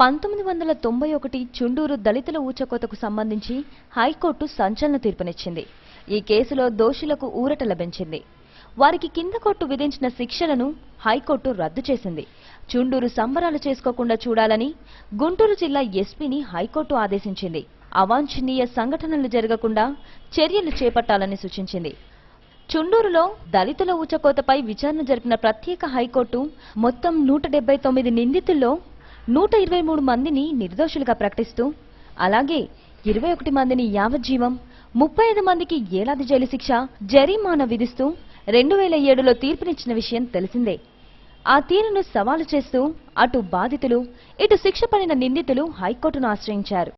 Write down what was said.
పంతొమ్మిది వందల తొంభై ఒకటి చుండూరు దళితుల ఊచకోతకు సంబంధించి హైకోర్టు సంచలన తీర్పునిచ్చింది. ఈ కేసులో దోషులకు ఊరట లభించింది. వారికి కింద కోర్టు విధించిన శిక్షలను హైకోర్టు రద్దు చేసింది. చుండూరు సంబరాలు చేసుకోకుండా చూడాలని గుంటూరు జిల్లా ఎస్పీని హైకోర్టు ఆదేశించింది. అవాంఛనీయ సంఘటనలు జరగకుండా చర్యలు చేపట్టాలని సూచించింది. చుండూరులో దళితుల ఊచకోతపై విచారణ జరిపిన ప్రత్యేక హైకోర్టు మొత్తం నూట డెబ్బై తొమ్మిది నిందితుల్లో నూట ఇరవై మూడు మందిని నిర్దోషులుగా ప్రకటిస్తూ అలాగే ఇరవై ఒకటి మందిని యావజ్జీవం ముప్పై ఐదు మందికి ఏడాది జైలు శిక్ష జరిమానా విధిస్తూ రెండు వేల ఏడులో తీర్పునిచ్చిన విషయం తెలిసిందే. ఆ తీరును సవాలు చేస్తూ అటు బాధితులు ఇటు శిక్ష పడిన నిందితులు హైకోర్టును ఆశ్రయించారు.